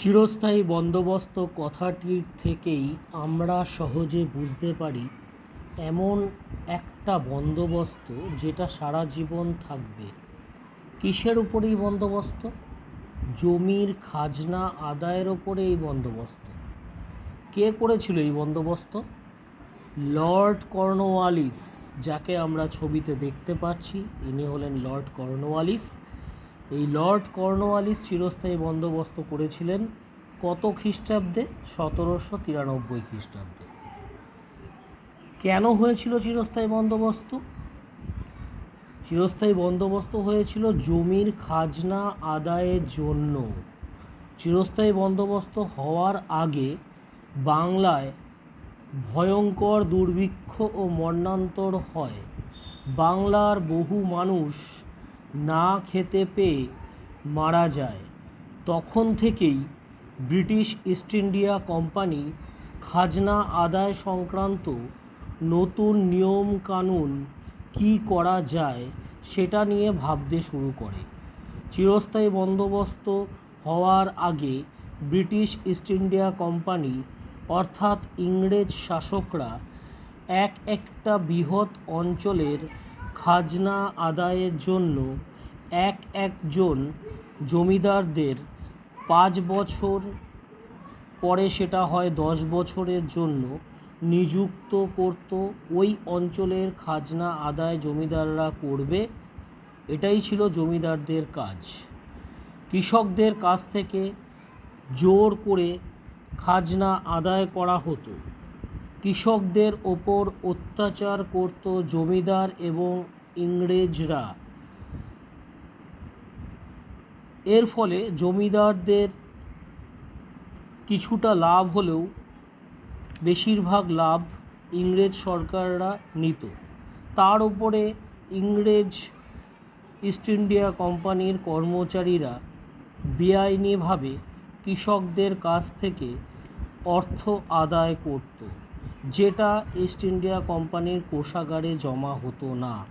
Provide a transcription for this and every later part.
চিরস্থায়ী বন্দোবস্ত কথাটির থেকেই আমরা সহজে বুঝতে পারি, এমন একটা বন্দোবস্ত যেটা সারা জীবন থাকবে। কিসের উপর এই বন্দোবস্ত? জমির খাজনা আদায়ের ওপরে এই বন্দোবস্ত। কে করেছিল এই বন্দোবস্ত? লর্ড কর্নওয়ালিস, যাকে আমরা ছবিতে দেখতে পাচ্ছি। ইনি হলেন লর্ড কর্নওয়ালিস। এই লর্ড কর্নওয়ালিস চিরস্থায়ী বন্দোবস্ত করেছিলেন কত খ্রিস্টাব্দে? সতেরোশো তিরানব্বই খ্রিস্টাব্দে। কেন হয়েছিল চিরস্থায়ী বন্দোবস্ত? চিরস্থায়ী বন্দোবস্ত হয়েছিল জমির খাজনা আদায়ের জন্য। চিরস্থায়ী বন্দোবস্ত হওয়ার আগে বাংলায় ভয়ঙ্কর দুর্ভিক্ষ ও মন্বন্তর হয়। বাংলার বহু মানুষ না খেতে পেয়ে মারা যায়। তখন থেকেই ব্রিটিশ ইস্ট ইন্ডিয়া কোম্পানি খাজনা আদায় সংক্রান্ত নতুন নিয়ম কানুন কী করা যায় সেটা নিয়ে ভাবতে শুরু করে। চিরস্থায়ী বন্দোবস্ত হওয়ার আগে ব্রিটিশ ইস্ট ইন্ডিয়া কোম্পানি অর্থাৎ ইংরেজ শাসকরা এক একটা বৃহৎ অঞ্চলের খাজনা আদায়ের জন্য এক একজন জমিদারদের পাঁচ বছর পরে সেটা হয় দশ বছরের জন্য নিযুক্ত করত। ওই অঞ্চলের খাজনা আদায় জমিদাররা করবে। এটাই ছিল জমিদারদের কাজ। কৃষকদের কাছ থেকে জোর করে খাজনা আদায় করা হতো। কৃষকদের ওপর অত্যাচার করত জমিদার এবং ইংরেজরা। এর ফলে জমিদারদের কিছুটা লাভ হলেও বেশিরভাগ লাভ ইংরেজ সরকাররা নিত। তার উপরে ইংরেজ ইস্ট ইন্ডিয়া কোম্পানির কর্মচারীরা বেআইনিভাবে কৃষকদের কাছ থেকে অর্থ আদায় করত। যেটা ইস্ট ইন্ডিয়া কোম্পানির কোষাগারে জমা হতো না।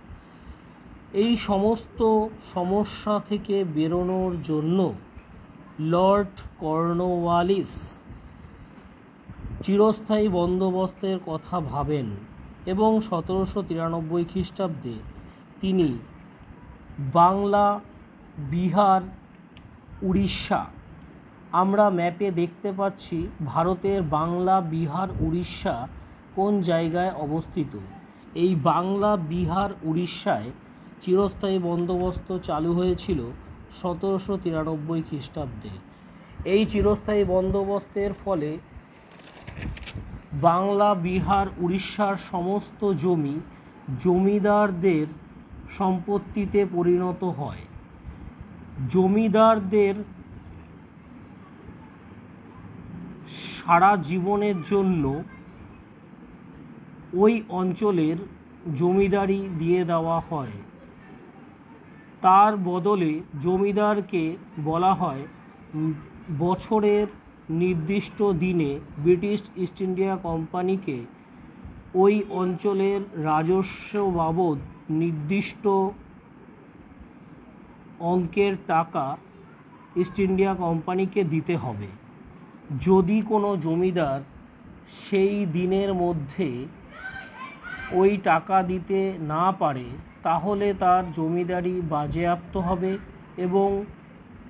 এই সমস্ত সমস্যা থেকে বেরোনোর জন্য লর্ড কর্নওয়ালিস চিরস্থায়ী বন্দোবস্তের কথা ভাবেন এবং সতেরোশো তিরানব্বই খ্রিস্টাব্দে তিনি বাংলা, বিহার, উড়িষ্যা, আমরা ম্যাপে দেখতে পাচ্ছি ভারতের বাংলা, বিহার, উড়িষ্যা কোন জায়গায় অবস্থিত? এই বাংলা, বিহার, উড়িষ্যায় চিরস্থায়ী বন্দোবস্ত চালু হয়েছিল সতেরোশো তিরানব্বই খ্রিস্টাব্দে। এই চিরস্থায়ী বন্দোবস্তের ফলে বাংলা, বিহার, উড়িষ্যার সমস্ত জমি জমিদারদের সম্পত্তিতে পরিণত হয়। জমিদারদের সারা জীবনের জন্য ওই অঞ্চলের জমিদারি দিয়ে দেওয়া হয়। তার বদলে জমিদারকে বলা হয়, বছরের নির্দিষ্ট দিনে ব্রিটিশ ইস্ট ইন্ডিয়া কোম্পানিকে ওই অঞ্চলের রাজস্ব বাবদ নির্দিষ্ট অঙ্কের টাকা ইস্ট ইন্ডিয়া কোম্পানিকে দিতে হবে। যদি কোনো জমিদার সেই দিনের মধ্যে ওই টাকা দিতে না পারে, তাহলে তার জমিদারি বাজেয়াপ্ত হবে এবং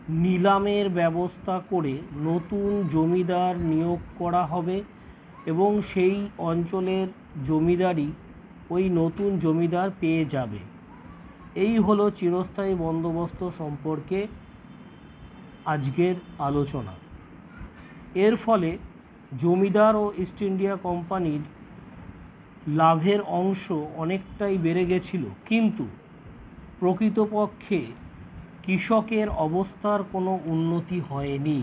নিলামের ব্যবস্থা করে নতুন জমিদার নিয়োগ করা হবে এবং সেই অঞ্চলের জমিদারি ওই নতুন জমিদার পেয়ে যাবে। এই হলো চিরস্থায়ী বন্দোবস্ত সম্পর্কে আজকের আলোচনা। এর ফলে জমিদার ও ইস্ট ইন্ডিয়া কোম্পানির লাভের অংশ অনেকটাই বেড়ে গেছিল কিন্তু প্রকৃতপক্ষে কৃষকের অবস্থার কোনো উন্নতি হয়নি।